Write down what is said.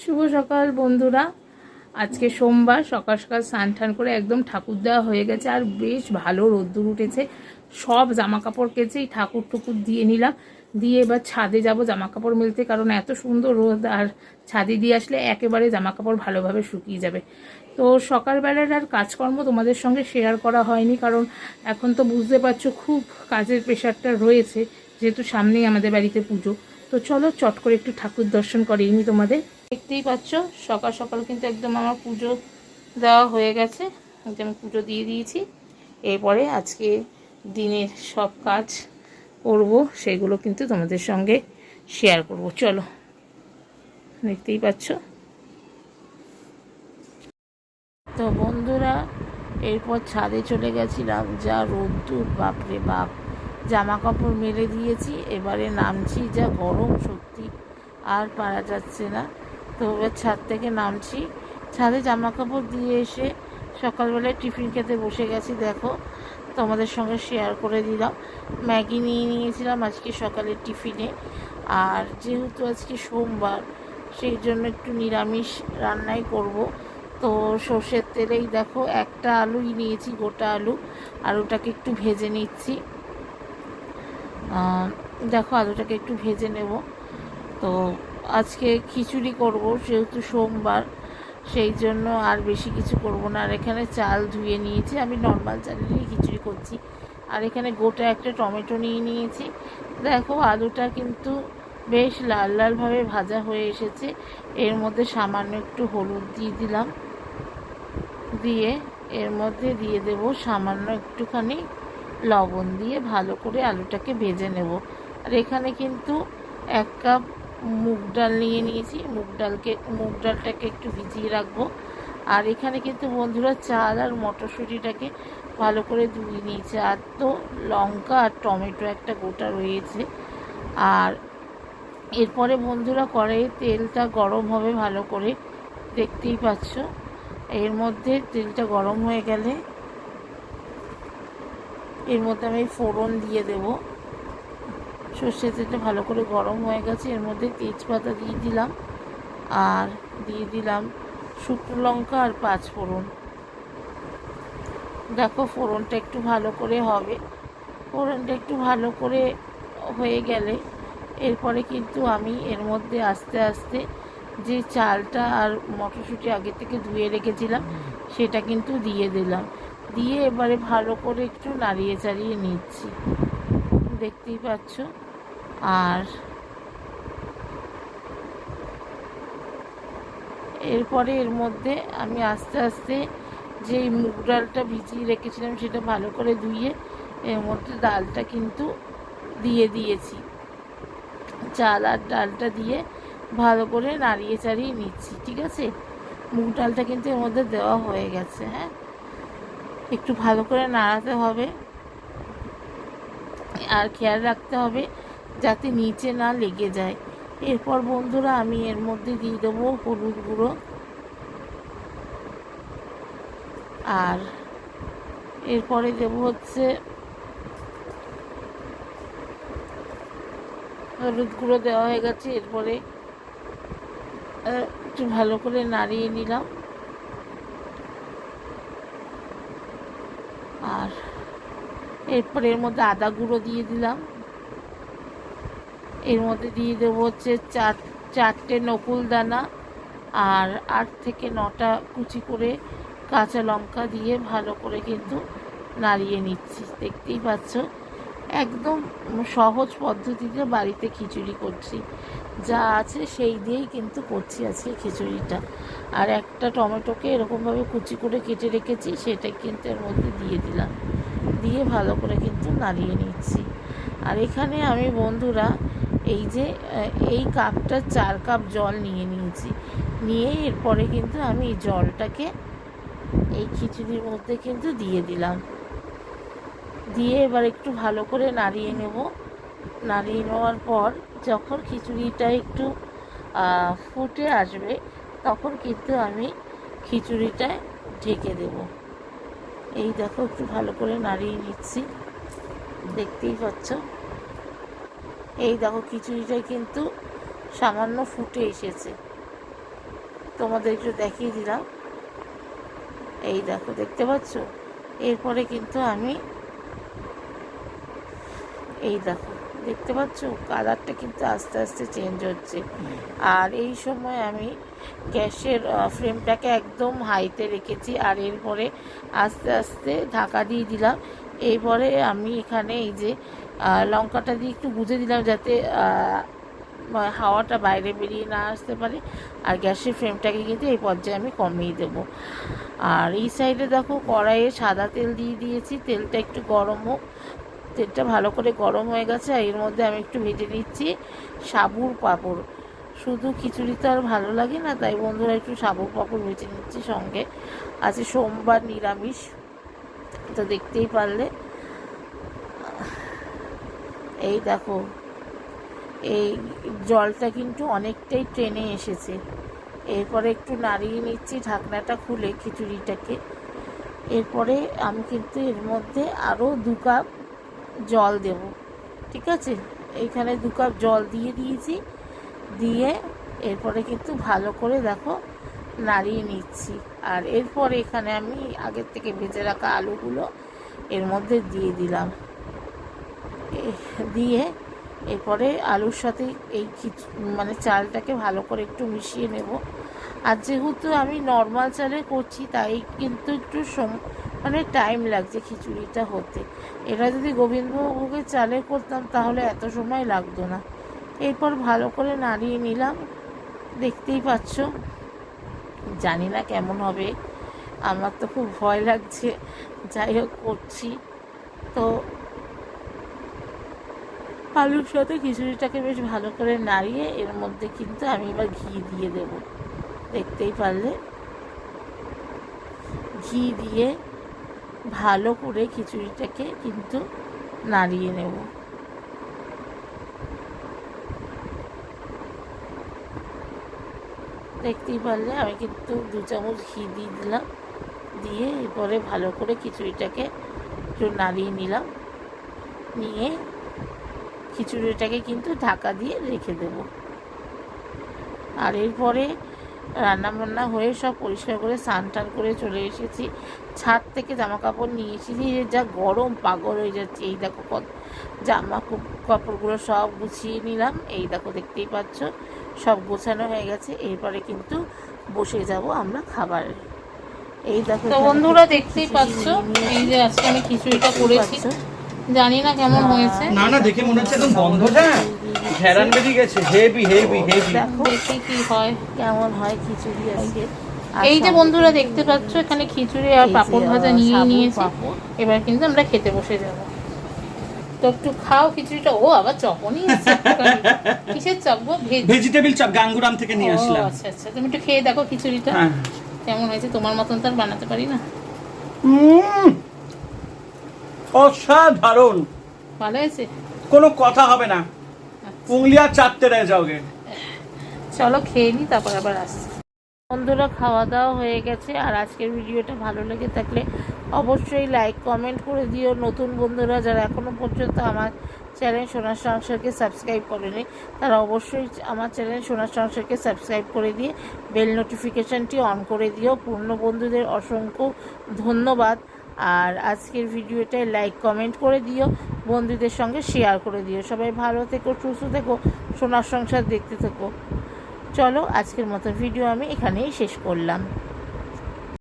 শুভ সকাল বন্ধুরা। আজকে সোমবার, সকাল সকাল স্নান টান করে একদম ঠাকুর দেওয়া হয়ে গেছে আর বেশ ভালো রোদ্দুর উঠেছে। সব জামা কাপড় কেচেই ঠাকুর টুকুর দিয়ে নিলাম। দিয়ে এবার ছাদে যাব জামা কাপড় মেলতে কারণ এত সুন্দর রোদ আর ছাদে দিয়ে আসলে একেবারে জামা কাপড় ভালোভাবে শুকিয়ে যাবে। তো সকালবেলার আর কাজকর্ম তোমাদের সঙ্গে শেয়ার করা হয়নি কারণ এখন তো বুঝতে পারছ খুব কাজের প্রেশারটা রয়েছে। যেহেতু সামনেই আমাদের বাড়িতে পুজো। তো চলো চট করে একটু ঠাকুর দর্শন করিয়ে নি তোমাদের। দেখতেই পাচ্ছ, সকাল সকাল কিন্তু একদম আমার পুজো দেওয়া হয়ে গেছে। একদম পুজো দিয়ে দিয়েছি। এরপরে আজকে দিনের সব কাজ করব, সেগুলো কিন্তু তোমাদের সঙ্গে শেয়ার করব। চলো, দেখতেই পাচ্ছ। তো বন্ধুরা, এরপর ছাদে চলে গেছিলাম যা রোদ্দুর, বাপরে বাপ। জামা কাপড় মেলে দিয়েছি, এবারে নামছি, যা গরম সত্যি আর পারা যাচ্ছে না। তো এবার ছাদ থেকে নামছি। ছাদে জামা কাপড় দিয়ে এসে সকালবেলায় টিফিন খেতে বসে গেছি, দেখো। তোমাদের সঙ্গে শেয়ার করে দিলাম। ম্যাগি নিয়ে নিয়েছিলাম আজকে সকালের টিফিনে। আর যেহেতু আজকে সোমবার, সেই জন্য একটু নিরামিষ রান্নাই করব। তো সর্ষের তেলেই দেখো, একটা আলুই নিয়েছি, গোটা আলু আলুটাকে একটু ভেজে নিচ্ছি। দেখো আলুটাকে একটু ভেজে নেব। তো আজকে খিচুড়ি করব, যেহেতু সোমবার, সেই জন্য আর বেশি কিছু করব না। আর এখানে চাল ধুয়ে নিয়েছি, আমি নর্মাল চাল দিয়ে খিচুড়ি করছি। আর এখানে গোটা একটা টমেটো নিয়ে নিয়েছি। দেখো, আলুটা কিন্তু বেশ লাল লালভাবে ভাজা হয়ে এসেছে। এর মধ্যে সামান্য একটু হলুদ দিয়ে দিলাম। দিয়ে এর মধ্যে দিয়ে দেব সামান্য একটুখানি লবণ দিয়ে ভালো করে আলুটাকে ভেজে নেব। আর এখানে কিন্তু এক কাপ মুগ ডাল নিয়ে নিয়েছি। মুগ ডালকে, মুগ ডালটাকে একটু ভিজিয়ে রাখব। আর এখানে কিন্তু বন্ধুরা চাল আর মটরশুঁটিটাকে ভালো করে ধুয়ে নিয়েছে। আর তো লঙ্কা আর টমেটো একটা গোটা রয়েছে। আর এরপরে বন্ধুরা কড়াইয়ে তেলটা গরম হবে ভালো করে। দেখতেই পাচ্ছ। এর মধ্যে তেলটা গরম হয়ে গেলে এর মধ্যে আমি ফোড়ন দিয়ে দেব। সর্ষে তেলটা ভালো করে গরম হয়ে গেছে। এর মধ্যে তেজপাতা দিয়ে দিলাম। আর দিয়ে দিলাম শুকনো লঙ্কা আর পাঁচ ফোড়ন। দেখো ফোড়নটা একটু ভালো করে হবে। ফোড়নটা একটু ভালো করে হয়ে গেলে এরপরে কিন্তু আমি এর মধ্যে আস্তে আস্তে যে চালটা আর মটরশুঁটি আগে থেকে ধুয়ে রেখেছিলাম, সেটা কিন্তু দিয়ে দিলাম। দিয়ে এবারে ভালো করে একটু নাড়িয়ে চাড়িয়ে নিচ্ছি। দেখতেই পাচ্ছ? আর এরপরে এর মধ্যে আমি আস্তে আস্তে যেই মুগ ডালটা ভিজিয়ে রেখেছিলাম সেটা ভালো করে ধুয়ে এর মধ্যে ডালটা কিন্তু দিয়ে দিয়েছি। চাল আর ডালটা দিয়ে ভালো করে নাড়িয়ে চাড়িয়ে নিচ্ছি, ঠিক আছে? মুগ ডালটা কিন্তু এর মধ্যে দেওয়া হয়ে গেছে হ্যাঁ? একটু ভালো করে নাড়াতে হবে। আর খেয়াল রাখতে হবে যাতে নিচে না লেগে যায়। এরপর বন্ধুরা আমি এর মধ্যে দিয়ে দেবো হলুদ গুঁড়ো। আর এরপরে দেব হচ্ছে হলুদ গুঁড়ো দেওয়া হয়ে গেছে। এরপরে একটু ভালো করে নাড়িয়ে নিলাম। আর এরপরে এর মধ্যে আদা গুঁড়ো দিয়ে দিলাম। এর মধ্যে দিয়ে দেবো হচ্ছে চার, চারটে নকুল দানা আর আট থেকে নটা কুচি করে কাঁচা লঙ্কা দিয়ে ভালো করে কিন্তু নাড়িয়ে নিচ্ছি। দেখতেই পাচ্ছ, একদম সহজ পদ্ধতিতে বাড়িতে খিচুড়ি করছি। যা আছে সেই দিয়েই কিন্তু করছি আজকে খিচুড়িটা। আর একটা টমেটোকে এরকমভাবে কুচি করে কেটে রেখেছি সেটা কিন্তু এর মধ্যে দিয়ে দিলাম। দিয়ে ভালো করে কিন্তু নাড়িয়ে নিচ্ছি। আর এখানে আমি বন্ধুরা এই যে এই কাপটা চার কাপ জল নিয়ে নিয়েছি। নিয়ে এরপরে কিন্তু আমি এই জলটাকে এই খিচুড়ির মধ্যে কিন্তু দিয়ে দিলাম। দিয়ে এবার একটু ভালো করে নাড়িয়ে নেব। নাড়িয়ে নেওয়ার পর যখন খিচুড়িটা একটু ফুটে আসবে, তখন কিন্তু আমি খিচুড়িটায় ঢেকে দেব। এই দেখো, একটু ভালো করে নাড়িয়ে নিচ্ছি। দেখতেই পাচ্ছ? এই দেখো, খিচুড়িটাই কিন্তু সামান্য ফুটে এসেছে। তোমাদের একটু দেখিয়ে দিলাম। এই দেখো, দেখতে পাচ্ছ? এরপরে কিন্তু আমি এই দেখো, দেখতে পাচ্ছ? কালারটা কিন্তু আস্তে আস্তে চেঞ্জ হচ্ছে। আর এই সময় আমি গ্যাসের ফ্লেমটাকে একদম হাইতে রেখেছি। আর এরপরে আস্তে আস্তে ঢাকা দিয়ে দিলাম। এরপরে আমি এখানে এই যে লঙ্কাটা দিয়ে একটু গুঁজে দিলাম যাতে হাওয়াটা বাইরে বেরিয়ে না আসতে পারে। আর গ্যাসের ফ্লেমটাকে কিন্তু এই পর্যায়ে আমি কমিয়ে দেবো। আর এই সাইডে দেখো কড়াইয়ে সাদা তেল দিয়ে দিয়েছি। তেলটা একটু গরম হোক। তেলটা ভালো করে গরম হয়ে গেছে আর এর মধ্যে আমি একটু ভেজে নিচ্ছি সাবুর পাঁপড়। শুধু খিচুড়ি তো আর ভালো লাগে না, তাই বন্ধুরা একটু সাবুর পাঁপড় ভেজে নিচ্ছি সঙ্গে। আছে সোমবার নিরামিষ। তো দেখতেই পারলে। এই দেখো, এই জলটা কিন্তু অনেকটাই ট্রেনে এসেছে। এরপরে একটু নাড়িয়ে নিচ্ছি ঢাকনাটা খুলে খিচুড়িটাকে। এরপরে আমি কিন্তু এর মধ্যে আরও দু কাপ জল দেব, ঠিক আছে? এইখানে দু কাপ জল দিয়ে দিয়েছি। দিয়ে এরপরে কিন্তু ভালো করে দেখো নাড়িয়ে নিচ্ছি। আর এরপর এখানে আমি আগের থেকে ভেজে রাখা আলুগুলো এর মধ্যে দিয়ে দিলাম। দিয়ে এরপরে আলুর সাথে এই মানে চালটাকে ভালো করে একটু মিশিয়ে নেব। আর যেহেতু আমি নর্মাল চালে করছি, তাই কিন্তু একটু মানে টাইম লাগছে খিচুড়িটা হতে। এটা যদি গোবিন্দভোগের চালে করতাম, তাহলে এত সময় লাগতো না। এরপর ভালো করে নাড়িয়ে নিলাম। দেখতেই পাচ্ছ? জানি না কেমন হবে। আমার তো খুব ভয় লাগছে। যাই হোক, করছি। তো আলুর সাথে খিচুড়িটাকে বেশ ভালো করে নাড়িয়ে এর মধ্যে কিন্তু আমি এবার ঘি দিয়ে দেব। দেখতেই পারলে? ঘি দিয়ে ভালো করে খিচুড়িটাকে কিন্তু নাড়িয়ে নেব। দেখতেই পারলে। আমি কিন্তু দু চামচ ঘি দিয়ে দিলাম। দিয়ে এরপরে ভালো করে খিচুড়িটাকে একটু নাড়িয়ে নিলাম। নিয়ে খিচুড়িটাকে কিন্তু ঢাকা দিয়ে রেখে দেব। আর এরপরে রান্না বান্না হয়ে সব পরিষ্কার করে স্নান টান করে চলে এসেছি। ছাদ থেকে জামা কাপড় নিয়ে এসেছি। যে যা গরম পাগল হয়ে যাচ্ছে। এই দেখো জামা কাপড়গুলো সব গুছিয়ে নিলাম। এই দেখো দেখতেই পাচ্ছ। সব গোছানো হয়ে গেছে এরপরে কিন্তু বসে যাব আমরা খাবারে। এই দেখো তো বন্ধুরা দেখতেই পাচ্ছ এই যে আজকে আমি খিচুড়িটা করেছি। জানি না কেমন হয়েছে। না না দেখে মনে হচ্ছে একদম গন্ধটা ঘেরান বেরিয়ে গেছে হেভি হেভি হেভি। দেখো দেখি কি হয়। কেমন হয় খিচুড়ি আজকে। এই যে বন্ধুরা দেখতে পাচ্ছ এখানে খিচুড়ি আর পাপড় ভাজা নিয়ে নিয়েছি। এবার কিন্তু আমরা খেতে বসে যাব। তো একটু খাও খিচুড়িটা। ও আবার। কিসের চপ গো? ভেজিটেবল চপ গাঙ্গুরাম থেকে নিয়ে আসলাম। আচ্ছা আচ্ছা। তুমি একটু খেয়ে দেখো খিচুড়িটা। হ্যাঁ কেমন হয়েছে? তোমার মতন তো আর বানাতে পারি না। অসাধারণ। ভালো হয়েছে? কোনো কথা হবে না। উংলিয়া চারটে রয়ে যাওগে চলো খেয়ে নি তারপর আবার আসছি। বন্ধুরা খাওয়া দাওয়া হয়ে গেছে আর আজকের ভিডিওটা ভালো লেগে থাকলে অবশ্যই লাইক কমেন্ট করে দিও। নতুন বন্ধুরা যারা এখনও পর্যন্ত আমার চ্যানেল সোনার সংসারকে সাবস্ক্রাইব করেনি, তারা অবশ্যই আমার চ্যানেল সোনার সংসারকে সাবস্ক্রাইব করে দিয়ে বেল নোটিফিকেশানটি অন করে দিও। পূর্ণ বন্ধুদের অসংখ্য ধন্যবাদ। আর আজকের ভিডিওটায় লাইক কমেন্ট করে দিও। বন্ধুদের সঙ্গে শেয়ার করে দিও। সবাই ভালো থেকো, সুস্থ থেকো সোনার সংসার দেখতে থেকো। চলো, আজকের মতো ভিডিও আমি এখানেই শেষ করলাম।